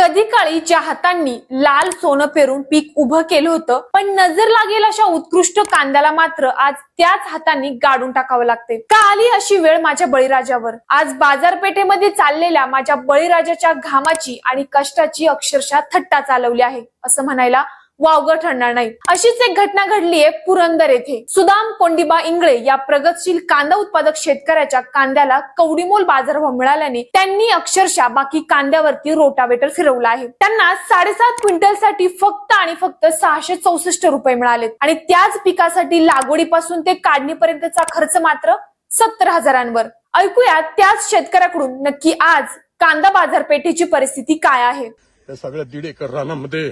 कधी काळी चाहतांनी हातांनी लाल सोनं पेरून पीक उभं केलं होतं पण नजर लागेल अशा उत्कृष्ट कांद्याला मात्र आज त्याच हातांनी गाडून टाकावं लागते का आली अशी वेळ माझ्या बळीराजावर? आज बाजारपेठेमध्ये चाललेल्या माझ्या बळीराजाच्या घामाची आणि कष्टाची अक्षरशः थट्टा चालवली आहे असं म्हणायला वावगं ठरणार नाही. अशीच एक घटना घडली आहे पुरंदर येथे. सुदाम कोंडिबा इंगळे या प्रगतशील कांदा उत्पादक शेतकऱ्याच्या कांद्याला कवडीमोल बाजारभाव मिळाल्याने त्यांनी अक्षरशः बाकी कांद्यावरती रोटावेटर फिरवला आहे. त्यांना साडेसात क्विंटलसाठी फक्त आणि फक्त सहाशे चौसष्ट रुपये मिळालेत. आणि त्याच पिकासाठी लागवडीपासून ते काढणीपर्यंतचा खर्च मात्र सत्तर हजारांवर. ऐकूया त्याच शेतकऱ्याकडून नक्की आज कांदा बाजारपेठेची परिस्थिती काय आहे. सगळ्या दीड एकर रानामध्ये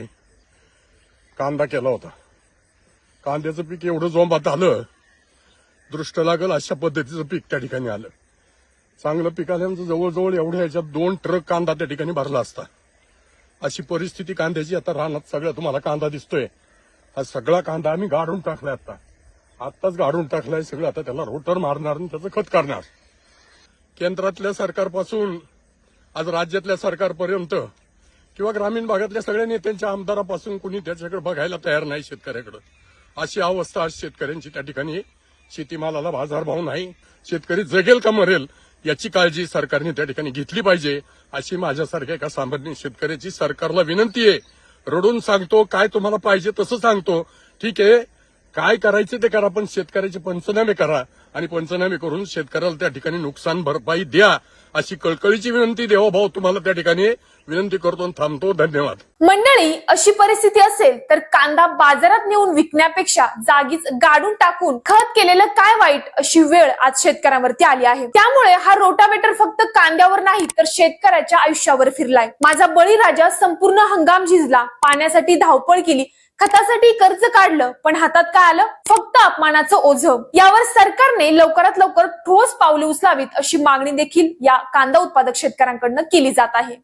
कांदा केला होता. कांद्याचं पीक एवढं जोमात आलं दृष्ट लागल अशा पद्धतीचं पीक त्या ठिकाणी आलं. चांगलं पीक आल्यानंतर जवळजवळ एवढ्या ह्याच्यात दोन ट्रक कांदा त्या ठिकाणी भरला असता. अशी परिस्थिती कांद्याची आता रानात सगळं तुम्हाला कांदा दिसतोय. हा सगळा कांदा आम्ही गाडून टाकलाय आता. आत्ताच गाडून टाकलाय सगळं आता त्याला रोटर मारणार आणि त्याचं खत करणार. केंद्रातल्या सरकारपासून आज राज्यातल्या सरकारपर्यंत किंवा ग्रामीण भागातल्या सगळ्या नेत्यांच्या आमदारापासून कुणी त्याच्याकडे बघायला तयार नाही शेतकऱ्याकडे. अशी अवस्था आज शेतकऱ्यांची त्या ठिकाणी. शेतीमालाला बाजारभाव नाही. शेतकरी जगेल का मरेल याची काळजी सरकारने त्या ठिकाणी घेतली पाहिजे अशी माझ्यासारख्या एका सामान्य शेतकऱ्याची सरकारला विनंती आहे. रडून सांगतो काय तुम्हाला पाहिजे तसं सांगतो. ठीक आहे काय करायचे ते करा पण शेतकऱ्याचे पंचनामे करा. आणि पंचनामे करून शेतकऱ्याला त्या ठिकाणी नुकसान भरपाई द्या. अशी कळकळीची विनंती देवा भाऊ तुम्हाला त्या ठिकाणी विनंती करतो थांबतो. धन्यवाद. मंडळी अशी परिस्थिती असेल तर कांदा बाजारात नेऊन विकण्यापेक्षा जागीच गाडून टाकून खत केलेलं काय वाईट अशी वेळ आज शेतकऱ्यांवरती आली आहे. त्यामुळे हा रोटावेटर फक्त कांद्यावर नाही तर शेतकऱ्याच्या आयुष्यावर फिरलाय. माझा बळीराजा संपूर्ण हंगाम झिजला पाण्यासाठी धावपळ केली खतासाठी कर्ज काढलं पण हातात काय आलं? फक्त अपमानाचं ओझ. यावर सरकारने लवकरात लवकर ठोस पावले उचलावीत अशी मागणी देखील या कांदा उत्पादक शेतकऱ्यांकडनं केली जात आहे.